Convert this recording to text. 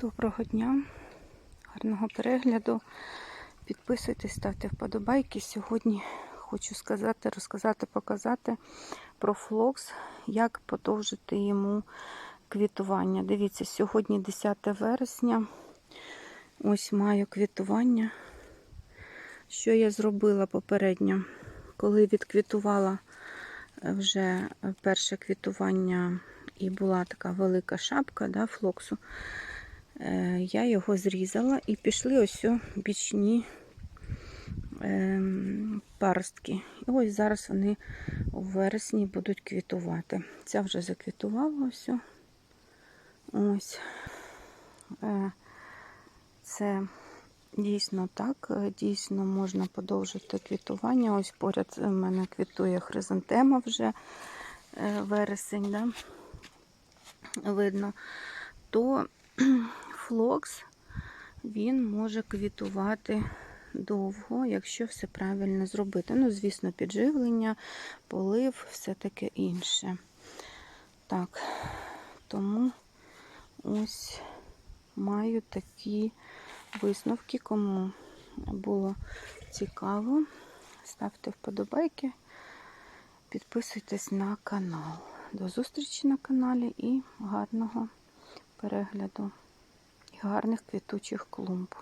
Доброго дня, гарного перегляду. Підписуйтесь, ставте вподобайки. Сьогодні хочу сказати, розказати, показати про флокс, як подовжити йому квітування. Дивіться, сьогодні 10 вересня. Ось маю квітування. Що я зробила попередньо? Коли відквітувала вже перше квітування і була така велика шапка да, флоксу, Е, я його зрізала і пішли ось бічні ем, паростки. І ось зараз вони у вересні будуть квітувати. Ця вже заквітувала ось. Ось. Е, Це дійсно так, е, дійсно можна подовжити квітування. Ось поряд в мене квітує хризантема вже е, вересень, да? видно. То флокс він може квітувати довго, якщо все правильно зробити. Ну, звісно, підживлення, полив, все таке інше. Так, тому ось маю такі висновки. Кому було цікаво, ставте вподобайки, підписуйтесь на канал. До зустрічі на каналі і гарного перегляду гарних квітучих клумб.